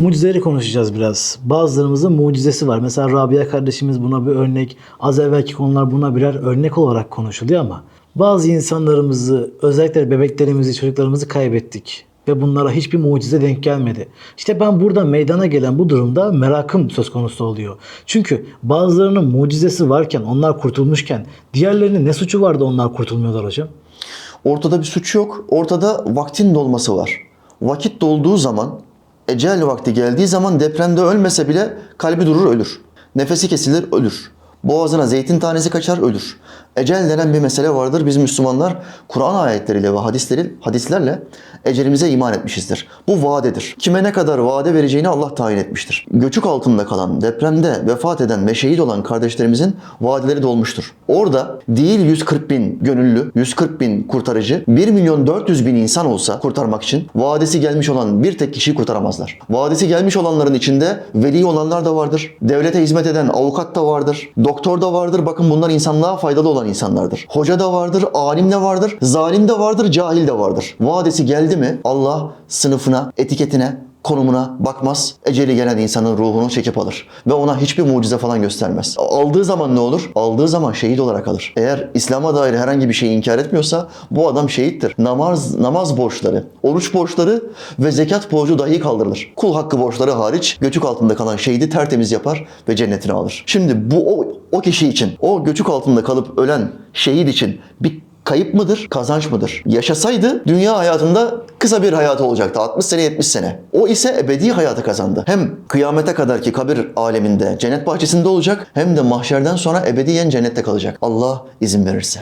Mucizeleri konuşacağız biraz. Bazılarımızın mucizesi var. Mesela Rabia kardeşimiz buna bir örnek. Az evvelki konular buna birer örnek olarak konuşuluyor ama bazı insanlarımızı, özellikle bebeklerimizi, çocuklarımızı kaybettik. Ve bunlara hiçbir mucize denk gelmedi. İşte ben burada meydana gelen bu durumda merakım söz konusu oluyor. Çünkü bazılarının mucizesi varken, onlar kurtulmuşken diğerlerinin ne suçu vardı onlar kurtulmuyorlar hocam? Ortada bir suç yok. Ortada vaktin dolması var. Vakit dolduğu zaman, ecel vakti geldiği zaman depremde ölmese bile kalbi durur ölür. Nefesi kesilir ölür. Boğazına zeytin tanesi kaçar ölür. Ecel denen bir mesele vardır. Biz Müslümanlar Kur'an ayetleriyle ve hadisleri, hadislerle ecelimize iman etmişizdir. Bu vadedir. Kime ne kadar vade vereceğini Allah tayin etmiştir. Göçük altında kalan, depremde vefat eden ve şehit olan kardeşlerimizin vadeleri dolmuştur. Orada değil 140 bin gönüllü, 140 bin kurtarıcı, 1 milyon 400 bin insan olsa kurtarmak için vadesi gelmiş olan bir tek kişiyi kurtaramazlar. Vadesi gelmiş olanların içinde veli olanlar da vardır. Devlete hizmet eden avukat da vardır. Doktor da vardır. Bakın bunlar insanlığa faydalı olan insanlardır. Hoca da vardır, alim de vardır, zalim de vardır, cahil de vardır. Vadesi geldi mi Allah sınıfına, etiketine, konumuna bakmaz. Eceli gelen insanın ruhunu çekip alır. Ve ona hiçbir mucize falan göstermez. Aldığı zaman ne olur? Aldığı zaman şehit olarak alır. Eğer İslam'a dair herhangi bir şeyi inkar etmiyorsa bu adam şehittir. Namaz, namaz borçları, oruç borçları ve zekat borcu dahi kaldırılır. Kul hakkı borçları hariç göçük altında kalan şehidi tertemiz yapar ve cennetine alır. Şimdi bu o, o kişi için, o göçük altında kalıp ölen şehit için bir kayıp mıdır, kazanç mıdır? Yaşasaydı dünya hayatında kısa bir hayatı olacaktı. 60 sene, 70 sene. O ise ebedi hayatı kazandı. Hem kıyamete kadar ki kabir aleminde, cennet bahçesinde olacak hem de mahşerden sonra ebediyen cennette kalacak. Allah izin verirse.